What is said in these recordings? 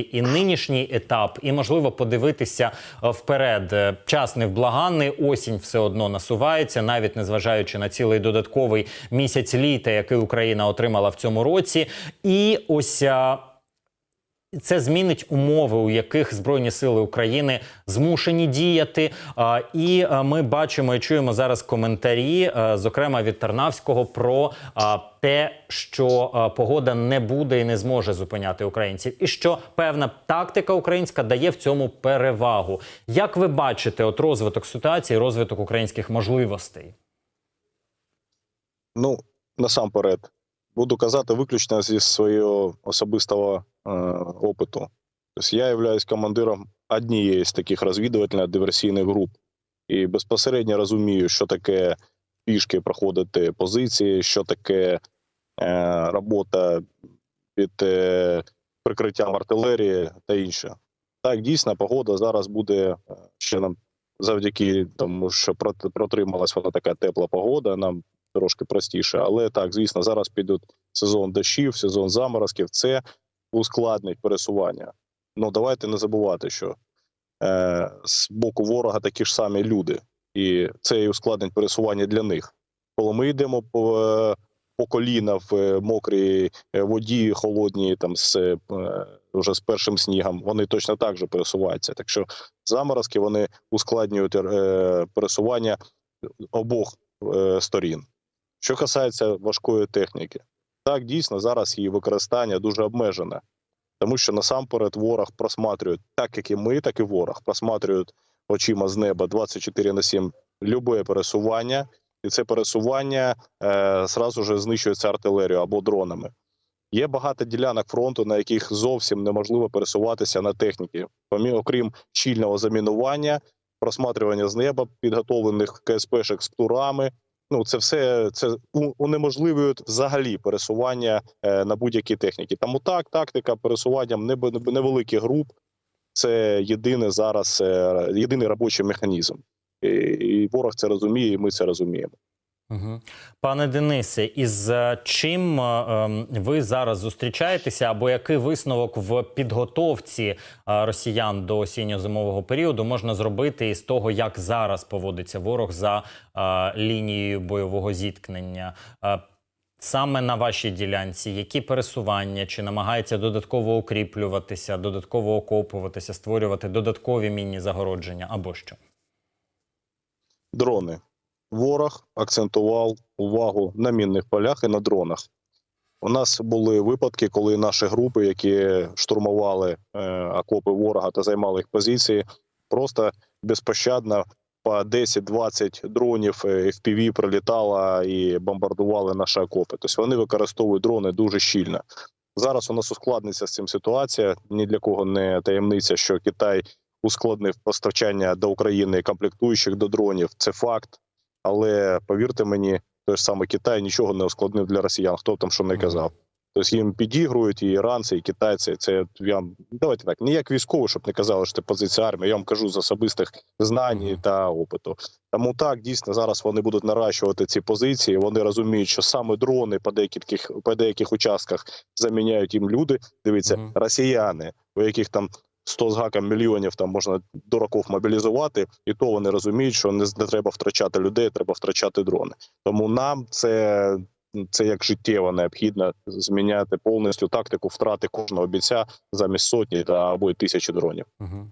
і нинішній етап, і можливо подивитися е, вперед. Е, Час невблаганний, осінь все одно насувається, навіть незважаючи на цілий додатковий місяць літа, який Україна отримала в цьому році. І ось. Це змінить умови, у яких Збройні сили України змушені діяти. І ми бачимо і чуємо зараз коментарі, зокрема від Тарнавського, про те, що погода не буде і не зможе зупиняти українців, і що певна тактика українська дає в цьому перевагу. Як ви бачите, от розвиток ситуації, розвиток українських можливостей? Ну, насамперед, буду казати виключно зі свого особистого е, опиту. Тобто я являюсь командиром однієї з таких розвідувально-диверсійних груп і безпосередньо розумію, що таке пішки проходити позиції, що таке е, робота під е, прикриттям артилерії та інше. Так, дійсно, погода зараз буде е, ще нам завдяки тому, що прот- протрималась вона така тепла погода. Нам трошки простіше. Але так, звісно, зараз підуть сезон дощів, сезон заморозків. Це ускладнить пересування. Ну давайте не забувати, що е, з боку ворога такі ж самі люди, і це і ускладнить пересування для них. Коли ми йдемо по, е, по коліна в е, мокрій е, воді, холодній, там з е, вже з першим снігом, вони точно так же пересуваються. Так що заморозки вони ускладнюють е, пересування обох е, сторін. Що касається важкої техніки, так дійсно зараз її використання дуже обмежене, тому що насамперед ворог просматрює, так як і ми, так і ворог просматрюють очима з неба 24 на 7 любе пересування, і це пересування е, зразу ж знищується артилерією або дронами. Є багато ділянок фронту, на яких зовсім неможливо пересуватися на техніці, окрім щільного замінування, просматрювання з неба, підготовлених КСПшек з птурами. Ну, це все це у- взагалі пересування е, на будь-якій техніці. Тому так, тактика пересування невеликих груп це єдине зараз е, єдиний робочий механізм. І ворог це розуміє, і ми це розуміємо. Пане Денисе, із е, чим е, ем, ви зараз зустрічаєтеся, або який висновок в підготовці е, росіян до осінньо-зимового періоду можна зробити із того, як зараз поводиться ворог за лінією бойового зіткнення? Саме на вашій ділянці, які пересування, чи намагається додатково укріплюватися, додатково окопуватися, створювати додаткові мінні загородження або що? Дрони. Ворог акцентував увагу на мінних полях і на дронах. У нас були випадки, коли наші групи, які штурмували е, окопи ворога та займали їх позиції, просто безпощадно по 10-20 дронів е, FPV прилітало і бомбардували наші окопи. Тобто вони використовують дрони дуже щільно. Зараз у нас ускладниться з цим ситуація. Ні для кого не таємниця, що Китай ускладнив постачання до України комплектуючих до дронів. Це факт. Але повірте мені, той ж самий Китай нічого не ускладнив для росіян. Хто б там що не казав. Тобто їм підігрують і іранці, і китайці. Це я давайте так, не як військово, щоб не казали, що це позиція армії. Я вам кажу з особистих знань та опиту. Тому так дійсно зараз вони будуть наращувати ці позиції. Вони розуміють, що саме дрони по деяких по деяких участках заміняють їм люди. Дивіться, росіяни, у яких там 100 з гаком мільйонів там можна дураків мобілізувати, і то вони розуміють, що не, не треба втрачати людей, треба втрачати дрони. Тому нам це. Це як життєво необхідно зміняти повністю тактику втрати кожного бійця замість сотні та або й тисячі дронів. Угу.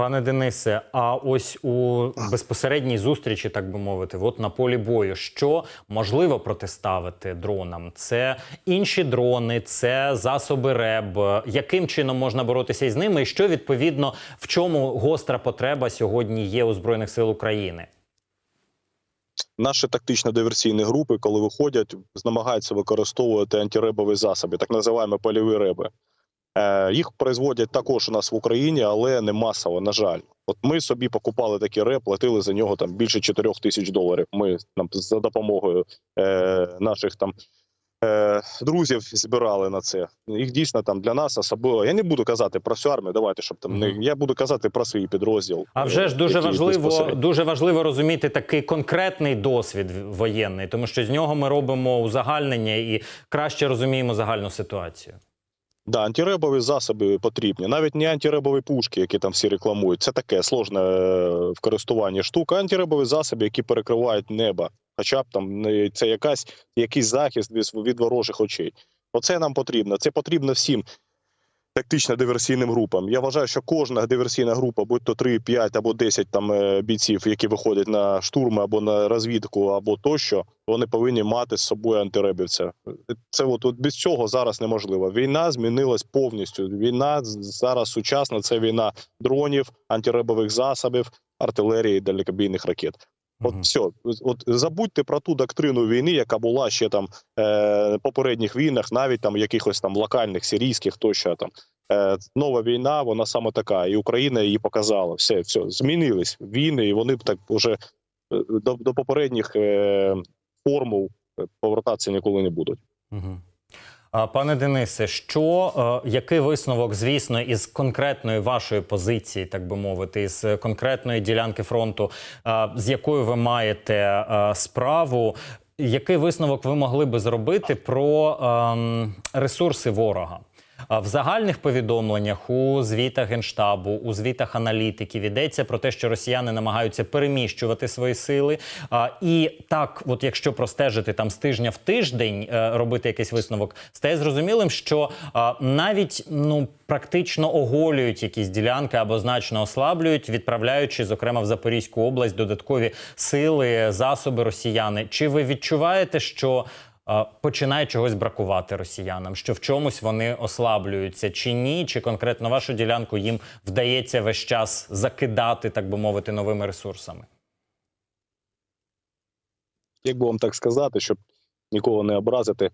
Пане Денисе, а ось у безпосередній зустрічі, так би мовити, от на полі бою, що можливо протиставити дронам? Це інші дрони, це засоби РЕБ. Яким чином можна боротися із ними? І що відповідно в чому гостра потреба сьогодні є у збройних сил України? Наші тактично-диверсійні групи, коли виходять, намагаються використовувати антиребові засоби, так називаємо польові реби. Е, їх производять також у нас в Україні, але не масово, на жаль. От ми собі покупали такий реп, платили за нього там більше 4 тисяч доларів. Ми там за допомогою е, наших там е, друзів збирали на це. Їх дійсно там для нас особливо. Я не буду казати про всю армію. Давайте щоб там не я буду казати про свій підрозділ. А вже ж е, дуже важливо, дуже важливо розуміти такий конкретний досвід воєнний, тому що з нього ми робимо узагальнення і краще розуміємо загальну ситуацію. Да, антиребові засоби потрібні. Навіть не антиребові пушки, які там всі рекламують. Це таке сложне е, в користуванні штука. Антиребові засоби, які перекривають небо. Хоча б там це якась якийсь захист від, від ворожих очей. Оце нам потрібно. Це потрібно всім тактично-диверсійним групам. Я вважаю, що кожна диверсійна група, будь то 3, 5 або 10 там е, бійців, які виходять на штурми або на розвідку, або тощо, вони повинні мати з собою антиребівця. Це от, от без цього зараз неможливо. Війна змінилась повністю. Війна зараз сучасна. Це війна дронів, антиребових засобів, артилерії, далекобійних ракет. От все, от забудьте про ту доктрину війни, яка була ще там е, попередніх війнах, навіть там якихось там локальних, сирійських, тощо там. Е, нова війна, вона саме така, і Україна її показала. Все, все, змінились війни, і вони б так уже е, до, до попередніх е, формул е, повертатися ніколи не будуть. Мгм. Пане Денисе, що е, який висновок, звісно, із конкретної вашої позиції, так би мовити, із конкретної ділянки фронту, е, з якою ви маєте е, справу? Який висновок ви могли би зробити про ем, ресурси ворога? В загальних повідомленнях у звітах генштабу, у звітах аналітиків йдеться про те, що росіяни намагаються переміщувати свої сили. І так, от якщо простежити там з тижня в тиждень, е, робити якийсь висновок, стає зрозумілим, що навіть ну практично оголюють якісь ділянки або значно ослаблюють, відправляючи, зокрема в Запорізьку область, додаткові сили, засоби росіяни. Чи ви відчуваєте, що починає чогось бракувати росіянам, що в чомусь вони ослаблюються, чи ні, чи конкретно вашу ділянку їм вдається весь час закидати, так би мовити, новими ресурсами? Як би вам так сказати, щоб нікого не образити.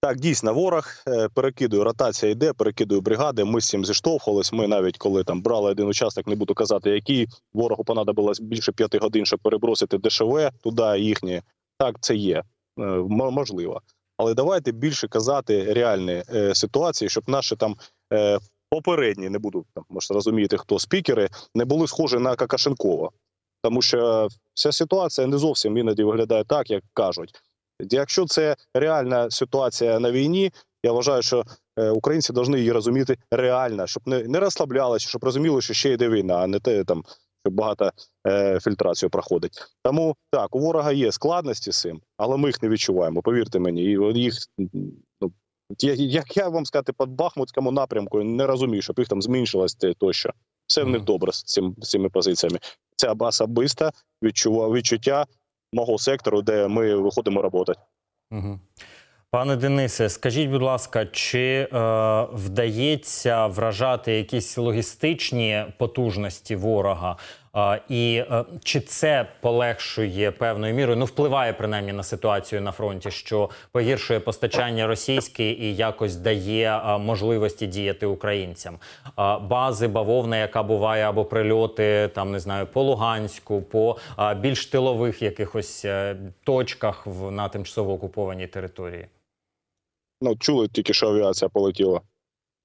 Так, дійсно, ворог е, перекидує, ротація йде, перекидує бригади. Ми з цим зіштовхувались. Ми навіть коли там брали один участок, не буду казати, який ворогу понадобилось більше п'яти годин, щоб перебросити ДШВ туди їхні. Так, це є е, м- можливо. Але давайте більше казати реальні е, ситуації, щоб наші там е, попередні, не буду там, може розумієте, хто спікери, не були схожі на Какашенкова. Тому що вся ситуація не зовсім іноді виглядає так, як кажуть. Якщо це реальна ситуація на війні, я вважаю, що е, українці повинні її розуміти реально, щоб не, не розслаблялися, щоб розуміли, що ще йде війна, а не те там, багато е, фільтрацію проходить. Тому так, у ворога є складності з цим, але ми їх не відчуваємо. Повірте мені, і їх ну. Як я вам сказати, під Бахмутському напрямку не розумію, щоб їх там зменшилось тощо. Все в них добре з цим з цими позиціями. Це особисте відчуття мого сектору, де ми виходимо працювати. Угу. Пане Денисе, скажіть, будь ласка, чи е, вдається вражати якісь логістичні потужності ворога? Е, і е, чи це полегшує певною мірою? Ну, впливає принаймні на ситуацію на фронті, що погіршує постачання російське і якось дає е, можливості діяти українцям. Е, бази бавовна, яка буває або прильоти, там не знаю, по Луганську, по е, більш тилових якихось е, точках в на тимчасово окупованій території. Ну, чули тільки, що авіація полетіла.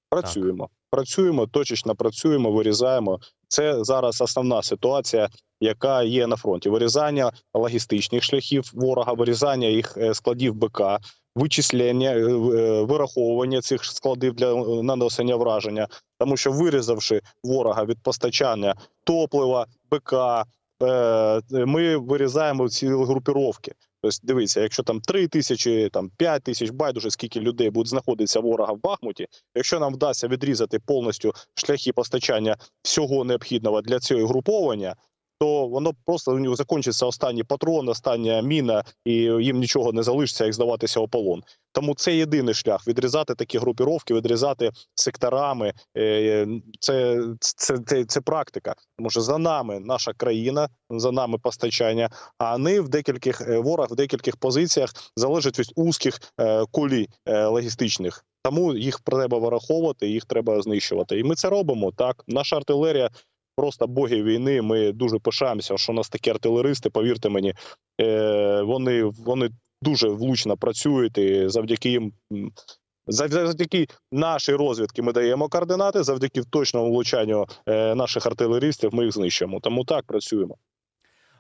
Працюємо. Працюємо, точечно працюємо, вирізаємо. Це зараз основна ситуація, яка є на фронті. Вирізання логістичних шляхів ворога, вирізання їх е, складів БК, вичислення, е, е, вираховування цих складів для нанесення враження. Тому що вирізавши ворога від постачання топлива, БК, ми вирізаємо ці групіровки. Тобто, дивіться, якщо там 3 тисячі, там 5 тисяч, байдуже скільки людей буде знаходитися ворога в Бахмуті. Якщо нам вдасться відрізати повністю шляхи постачання всього необхідного для цього груповання, то воно просто у нього закінчиться останній патрон, остання міна, і їм нічого не залишиться, як здаватися у полон. Тому це єдиний шлях відрізати такі групіровки, відрізати секторами. Е, Це, це, це, це практика. Тому що за нами наша країна, за нами постачання. А вони в декількох е, ворог в декількох позиціях залежать від узких е, колій е, логістичних. Тому їх треба вираховувати, їх треба знищувати. І ми це робимо. Так, наша артилерія просто боги війни. Ми дуже пишаємося, що у нас такі артилеристи. Повірте мені, е, вони, вони дуже влучно працюють. І завдяки їм. Завдяки нашій розвідки ми даємо координати. Завдяки точному влучанню е, наших артилерістів ми їх знищуємо. Тому так працюємо.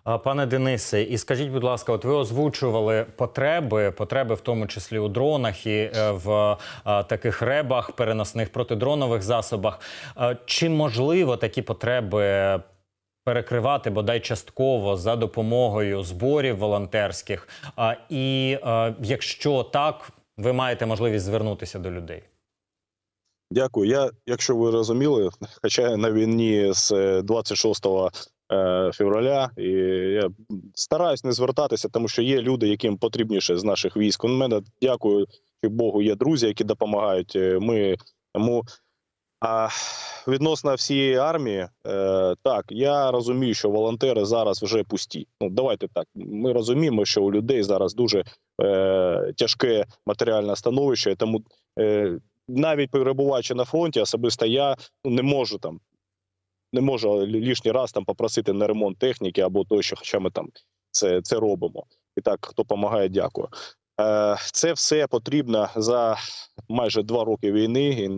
Пане Денисе, і скажіть, будь ласка, от ви озвучували потреби, потреби в тому числі у дронах і е, в таких ребах, переносних протидронових засобах. Чи можливо такі потреби перекривати бодай частково за допомогою зборів волонтерських? І е, якщо так, ви маєте можливість звернутися до людей. Дякую. Я, якщо ви розуміли, хоча на війні з е, 26 е, февраля, і я стараюсь не звертатися, тому що є люди, яким потрібніше з наших військ. У мене дякую Богу, є друзі, які допомагають. Е, Ми тому а відносно всієї армії, е, так я розумію, що волонтери зараз вже пусті. Ну давайте так. Ми розуміємо, що у людей зараз дуже е, тяжке матеріальне становище, тому. Е, навіть перебуваючи на фронті, особисто я ну, не можу там. Не можу лишній раз там попросити на ремонт техніки або то, що хоча ми там це, це робимо. І так, хто допомагає, дякую. Е, це все потрібно за майже два роки війни. І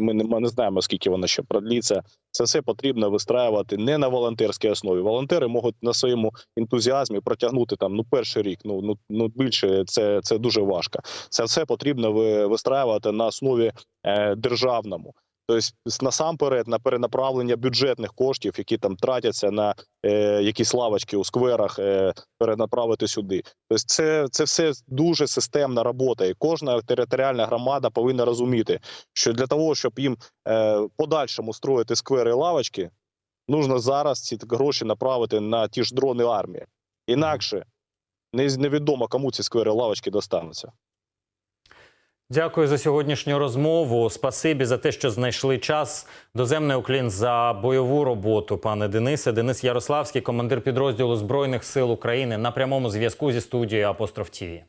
ми, не, знаємо, скільки вона ще продліться. Це все потрібно вистраювати не на волонтерській основі. Волонтери можуть на своєму ентузіазмі протягнути там ну перший рік. Ну ну ну більше це, це дуже важко. Це все потрібно ви- вистраювати на основі е, державному. Тобто, насамперед на перенаправлення бюджетних коштів, які там тратяться на е, якісь лавочки у скверах, е, перенаправити сюди. Тобто, це, це все дуже системна робота, і кожна територіальна громада повинна розуміти, що для того, щоб їм е, подальшому строїти сквери і лавочки, нужно зараз ці гроші направити на ті ж дрони армії. Інакше невідомо, кому ці сквери і лавочки достануться. Дякую за сьогоднішню розмову. Спасибі за те, що знайшли час. Доземний уклін за бойову роботу, пане Денисе. Денис Ярославський, командир підрозділу Збройних сил України на прямому зв'язку зі студією Апостроф ТІВІ.